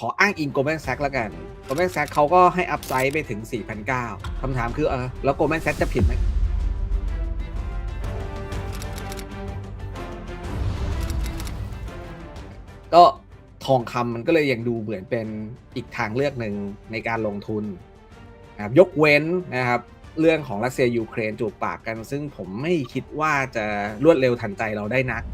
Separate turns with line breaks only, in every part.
ขออ้างอิง Goldman Sachs แล้วกัน Goldman Sachs เขาก็ให้อัพไซด์ไปถึง 4,900คำถามคือเออแล้ว Goldman Sachs จะผิดไหมก็ทองคำมันก็เลยยังดูเหมือนเป็นอีกทางเลือกหนึ่งในการลงทุนนะครับยกเว้นนะครับ เรื่องของรัสเซียยูเครนจูบปากกัน ซึ่งผมไม่คิดว่าจะรวดเร็วทันใจเราได้นัก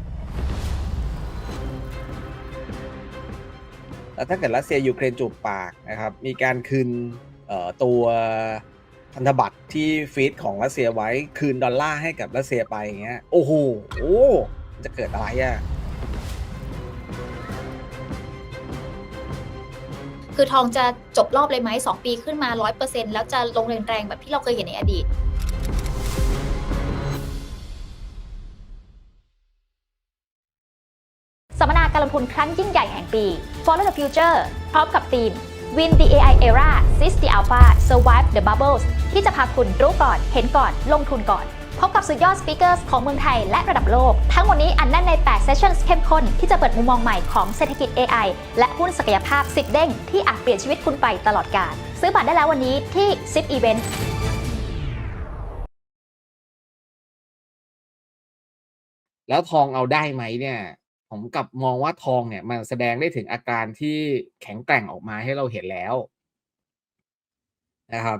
ถ้าเกิดรัสเซียยูเครนจูบปากนะครับมีการคืนตัวพันธบัตรที่ฟีดของรัสเซียไว้คืนดอลลาร์ให้กับรัสเซียไปอย่างเงี้ยโอ้โหโอ้จะเกิดอะไรอะ
คือทองจะจบรอบเลยไหมสองปีขึ้นมา100%แล้วจะลงแรงๆแบบที่เราเคยเห็นในอดีต
การลงทุนครั้งยิ่งใหญ่แห่งปี Follow the Future พร้อมกับทีม Win the AI Era Seize the Alpha Survive the Bubbles ที่จะพาคุณรู้ก่อน เห็นก่อน ลงทุนก่อน พบกับสุดยอดสปีกเกอร์ของเมืองไทยและระดับโลก ทั้งหมดนี้อันแน่นใน8 Sessions เข้มข้น ที่จะเปิดมุมมองใหม่ของเศรษฐกิจ AI และหุ้นศักยภาพ 10 เด้ง ที่อาจเปลี่ยนชีวิตคุณไปตลอดกาลซื้อบัตรได้แล้ววันนี้ที่10 Event
แล้วทองเอาได้ไหมเนี่ย ผมกลับมองว่าทองเนี่ย มันแสดงได้ถึงอาการที่แข็งแกร่งออกมาให้เราเห็นแล้วนะครับ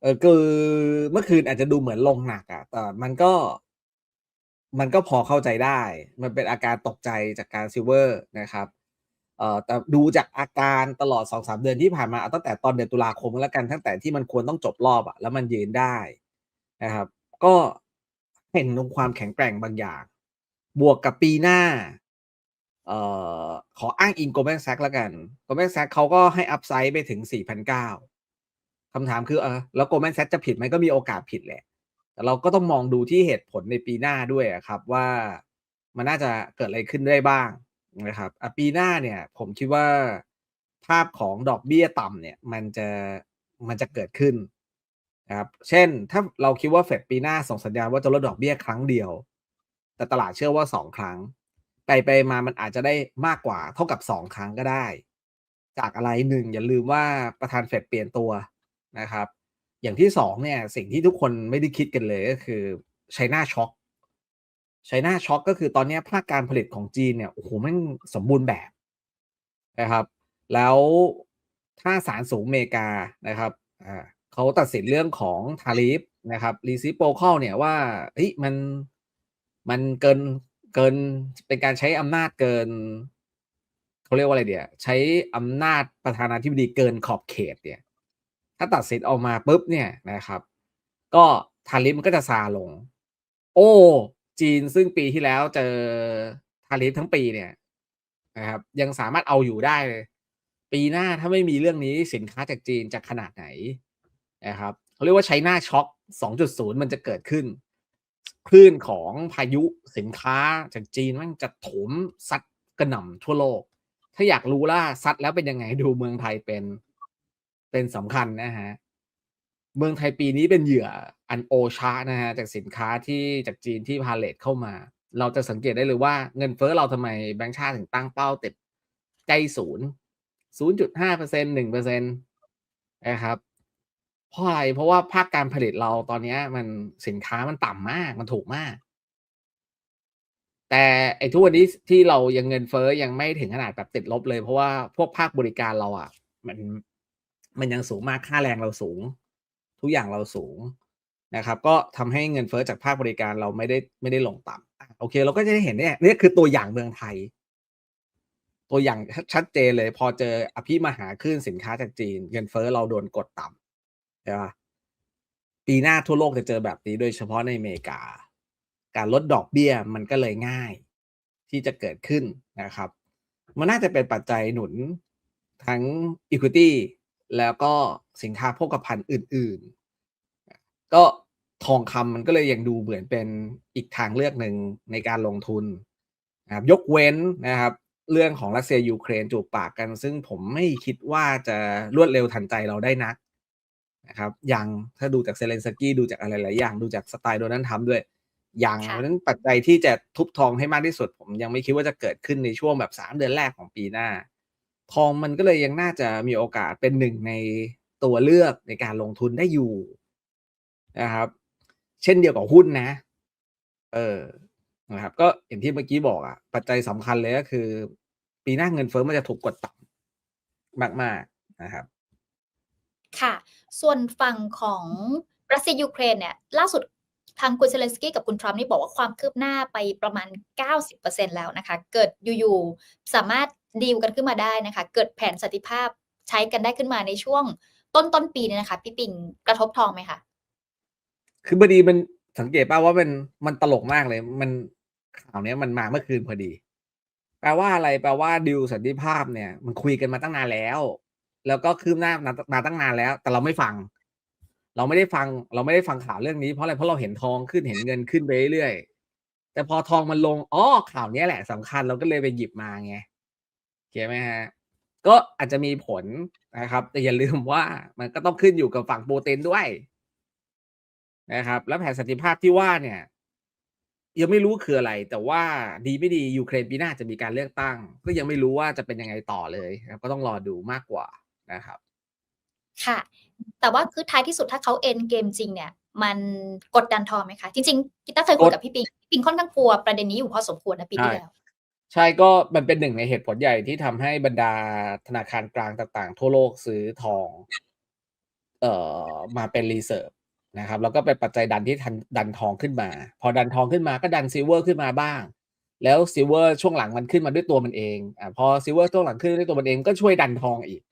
เออคือเมื่อคืนอาจจะดูเหมือนลงหนักอะแต่มันก็มันก็พอเข้าใจได้ มันเป็นอาการตกใจจากการซิลเวอร์นะครับเอ่อแต่ดูจากอาการตลอดสองสามเดือนที่ผ่านมาตั้งแต่ตอนเดือนตุลาคมแล้วกันตั้งแต่ที่มันควรต้องจบรอบอะแล้วมันยืนได้นะครับ ก็เห็นถึงความแข็งแกร่งบางอย่าง บวกกับปีหน้า เอ่อขออ้างอิง Goldman Sachs แล้วกัน Goldman Sachs เขาก็ให้อัพไซด์ไปถึง 4,900คำถามคือเออแล้ว Goldman Sachs จะผิดไหมก็มีโอกาสผิดแหละ แต่เราก็ต้องมองดูที่เหตุผลในปีหน้าด้วยครับว่ามันน่าจะเกิดอะไรขึ้นได้บ้างนะครับปีหน้าเนี่ยผมคิดว่าภาพของดอกเบี้ยต่ำเนี่ยมันจะมันจะเกิดขึ้นนะครับเช่นถ้าเราคิดว่าเฟดปีหน้าส่งสัญญาณว่าจะลดดอกเบี้ยครั้งเดียว แต่ตลาดเชื่อว่าสองครั้ง ไปไปมามันอาจจะได้มากกว่าเท่ากับสองครั้งก็ได้ จากอะไรหนึ่งอย่าลืมว่าประธานเฟดเปลี่ยนตัวนะครับ อย่างที่สองเนี่ยสิ่งที่ทุกคนไม่ได้คิดกันเลยก็คือไชน่าช็อคไชน่าช็อคก็คือตอนนี้ภาคการผลิตของจีนเนี่ยโอ้โหแมันสมบูรณ์แบบนะครับ แล้วถ้าศาลสูงอเมริกานะครับอ่าเขาตัดสินเรื่องของทาริฟนะครับรีซิโปคอลเนี่ยว่าเฮ้ยมันมันเกิน เกินเป็นการใช้อำนาจเกินเขาเรียกว่าอะไรเดียใช้อำนาจประธานาธิบดีเกินขอบเขตเนี่ย ถ้าตัดสินออกมาปุ๊บเนี่ยนะครับ ก็ทาริฟมันก็จะซาลง โอ้จีนซึ่งปีที่แล้วเจอทาริฟทั้งปีเนี่ยนะครับ ยังสามารถเอาอยู่ได้เลย ปีหน้าถ้าไม่มีเรื่องนี้สินค้าจากจีนจะขนาดไหนนะครับเขาเรียกว่าใช้หน้าช็อค2.0 มันจะเกิดขึ้น คลื่นของพายุสินค้าจากจีนมันจะถมซัดกระหน่ำทั่วโลก ถ้าอยากรู้ล่าซัดแล้วเป็นยังไงดูเมืองไทยเป็นเป็นสำคัญนะฮะเมืองไทยปีนี้เป็นเหยื่ออันโอชานะฮะจากสินค้าที่จากจีนที่พาเลทเข้ามา เราจะสังเกตได้เลยว่าเงินเฟ้อเราทำไมแบงก์ชาติถึงตั้งเป้าติดใกล้ศูนย์ศูนย์จุดห้าเปอร์เซ็นหนึ่งเปอร์เซ็นตนะครับ เพราะอะไรเพราะว่าภาคการผลิตเราตอนนี้มันสินค้ามันต่ำมากมันถูกมาก แต่ไอ้ทุกวันนี้ที่เรายังเงินเฟ้อยังไม่ถึงขนาดแบบติดลบเลย เพราะว่าพวกภาคบริการเราอะ มันมันยังสูงมากค่าแรงเราสูง ทุกอย่างเราสูงนะครับ ก็ทำให้เงินเฟ้อจากภาคบริการเราไม่ได้ไม่ได้ลงต่ำโอเค เราก็จะได้เห็นเนี่ยนี่คือตัวอย่างเมืองไทย ตัวอย่างชัดเจนเลย พอเจออภิมหาขึ้นสินค้าจากจีน เงินเฟ้อเราโดนกดต่ำ ใช่ปะปีหน้าทั่วโลกจะเจอแบบนี้โดยเฉพาะในอเมริกา การลดดอกเบี้ยมันก็เลยง่ายที่จะเกิดขึ้นนะครับ มันน่าจะเป็นปัจจัยหนุนทั้ง Equity แล้วก็สินค้าโภคภัณฑ์อื่น ๆ ก็ทองคำมันก็เลยยังดูเหมือนเป็นอีกทางเลือกหนึ่งในการลงทุนนะครับยกเว้นนะครับ เรื่องของรัสเซียยูเครนจูบปากกัน ซึ่งผมไม่คิดว่าจะรวดเร็วทันใจเราได้นัก นะครับยังถ้าดูจากเซเลนสกี้ดูจากอะไรหลายอย่างดูจากสไตล์โดนัลด์ทรัมป์ด้วยยังเพ
ค่ะ
ราะฉะนั้นปัจจัยที่จะทุบทองให้มากที่สุด ผมยังไม่คิดว่าจะเกิดขึ้นในช่วงแบบสามเดือนแรกของปีหน้า ทองมันก็เลยยังน่าจะมีโอกาสเป็นหนึ่งในตัวเลือกในการลงทุนได้อยู่นะครับ เช่นเดียวกับหุ้นนะ เออนะครับ ก็อย่างที่เมื่อกี้บอกอะปัจจัยสำคัญเลยก็คือ ปีหน้าเงินเฟ้อมันจะถูกกดต่ำมากๆนะครับ
ค่ะ ส่วนฝั่งของรัสเซียยูเครนเนี่ยล่าสุดทางคุณเซเลนสกี้กับคุณทรัมป์นี่บอกว่าความคืบหน้าไปประมาณ 90%แล้วนะคะ เกิดอยู่ๆสามารถดีลกันขึ้นมาได้นะคะ เกิดแผนสันติภาพใช้กันได้ขึ้นมาในช่วงต้นต้นปีเนี่ยนะคะ พี่ปิงกระทบทองไหมคะ
คือบดีมันสังเกตป่าว่ามันมันตลกมากเลย มันข่าวเนี้ยมันมาเมื่อคืนพอดี แปลว่าอะไรแปลว่าดิวสันติภาพเนี่ย มันคุยกันมาตั้งนานแล้ว แล้วก็คืบหน้ามาตั้งนานแล้ว แต่เราไม่ฟัง เราไม่ได้ฟัง เราไม่ได้ฟังข่าวเรื่องนี้เพราะอะไรเพราะเราเห็นทองขึ้นเห็นเงินขึ้นไปเรื่อยๆแต่พอทองมันลงอ๋อข่าวนี้แหละสำคัญเราก็เลยไปหยิบมาไงเข้าใจไหมฮะก็อาจจะมีผลนะครับ แต่อย่าลืมว่ามันก็ต้องขึ้นอยู่กับฝั่งโปรตีนด้วยนะครับ แล้วแผนสันติภาพที่ว่าเนี่ย ยังไม่รู้คืออะไร แต่ว่าดีไม่ดียูเครนปีหน้าจะมีการเลือกตั้ง ก็ยังไม่รู้ว่าจะเป็นยังไงต่อเลยครับก็ต้องรอดูมากกว่า นะครับ
ค่ะ แต่ว่าคือท้ายที่สุดถ้าเขาเอ็นเกมจริงเนี่ย มันกดดันทองไหมคะจริงๆกีตาร์เคยคุยกับพี่ปิงพี่ปิงค่อนข้างกลัวประเด็นนี้อยู่พอสมควรนะปีที่แล้ว
ใช่ก็มันเป็นหนึ่งในเหตุผลใหญ่ที่ทำให้บรรดาธนาคารกลางต่างๆ ทั่วโลกซื้อทอง เอ่อมาเป็นรีเซิร์ฟนะครับ แล้วก็เป็นปัจจัยดันที่ทันดันทองขึ้นมา พอดันทองขึ้นมาก็ดันซิลเวอร์ขึ้นมาบ้าง แล้วซิลเวอร์ช่วงหลังมันขึ้นมาด้วยตัวมันเองอ่าพอซิลเวอร์ช่วงหลังขึ้นด้วยตัวมันเองก็ช่วยดันทองอีก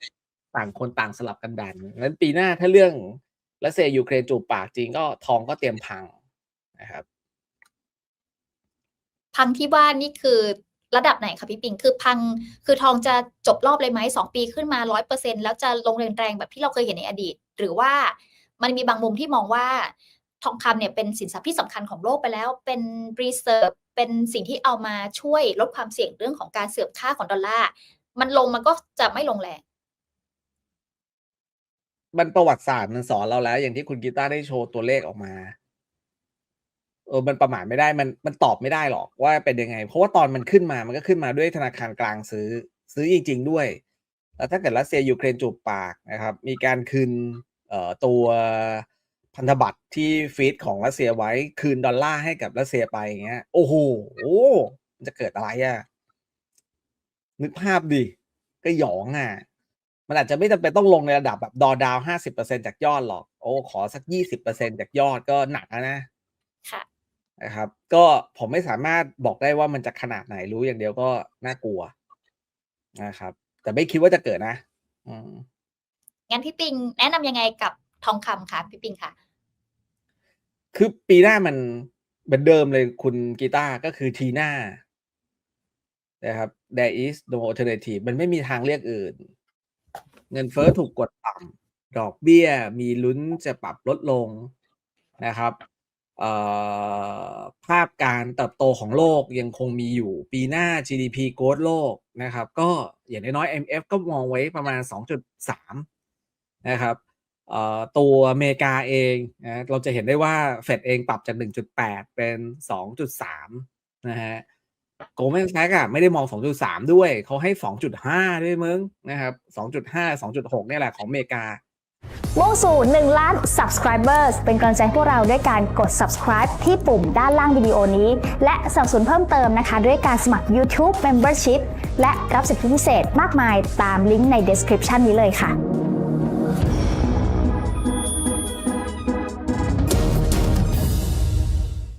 ต่างคนต่างสลับกันดันงั้นปีหน้าถ้าเรื่องรัสเซียยูเครนจูบปากจริงก็ทองก็เตรียมพังนะครับ
พังที่ว่านี่คือระดับไหนคะพี่ปิง คือพัง คือทองจะจบรอบเลยไหมสองปีขึ้นมาร้อยเปอร์เซ็นแล้วจะลงแรงๆแบบที่เราเคยเห็นในอดีต หรือว่ามันมีบางมุมที่มองว่า ทองคำเนี่ยเป็นสินทรัพย์ที่สำคัญของโลกไปแล้ว เป็นรีเซิร์ฟเป็นสิ่งที่เอามาช่วยลดความเสี่ยงเรื่องของการเสื่อมค่าของดอลลาร์ มันลงมันก็จะไม่ลงแรง
มันประวัติศาสตร์มันสอนเราแล้ว อย่างที่คุณกีตาร์ได้โชว์ตัวเลขออกมา เออ มันประมาทไม่ได้มันมันตอบไม่ได้หรอกว่าเป็นยังไง เพราะว่าตอนมันขึ้นมามันก็ขึ้นมาด้วยธนาคารกลางซื้อ ซื้อจริง ๆ ด้วยแล้วถ้าเกิดรัสเซียยูเครนจูบปากนะครับ มีการคืนเอ่อตัวพันธบัตรที่ฟีดของรัสเซียไว้คืนดอลลาร์ให้กับรัสเซียไปอย่างเงี้ย โอ้โหมันจะเกิดอะไรอะนึกภาพดิก็หยองอะ มันอาจจะไม่จำเป็นต้องลงในระดับแบบดอดาวห้าสิบเปอร์เซ็นจากยอดหรอก โอ้ ขอสักยี่สิบเปอร์เซ็นจากยอดก็หนักแล้วนะ
ค่ะ
นะครับ ก็ผมไม่สามารถบอกได้ว่ามันจะขนาดไหนรู้อย่างเดียวก็น่ากลัวนะครับ แต่ไม่คิดว่าจะเกิดนะอืม
งั้นพี่ปิงแนะนำยังไงกับทองคำคะพี่ปิงค่ะ
คือปีหน้ามันเหมือนเดิมเลยคุณกีตาร์ก็คือทีหน้านะครับ there is no alternative มันไม่มีทางเลือกอื่น เงินเฟ้อถูกกดต่ำดอกเบี้ยมีลุ้นจะปรับลดลงนะครับภาพการเติบโตของโลกยังคงมีอยู่ปีหน้า GDP โกรโลกนะครับ ก็อย่างน้อยๆ MF ก็มองไว้ประมาณ 2.3 นะครับตัวอเมริกาเองนะเราจะเห็นได้ว่าเฟดเองปรับจาก 1.8 เป็น 2.3 นะฮะ โกลแมนแซกอะไม่ได้มอง 2.3 ด้วย เขาให้ 2.5 ด้วยมึงนะครับ 2.5 2.6 เนี่ยแหละของอเมริกา
มุ่งสู่ 1 ล้าน subscribers เป็นกำลังใจให้พวกเราด้วยการกด subscribe ที่ปุ่มด้านล่างวิดีโอนี้ และสนับสนุนเพิ่มเติมนะคะ ด้วยการสมัคร YouTube Membership และรับสิทธิพิเศษมากมายตามลิงก์ใน description นี้เลยค่ะ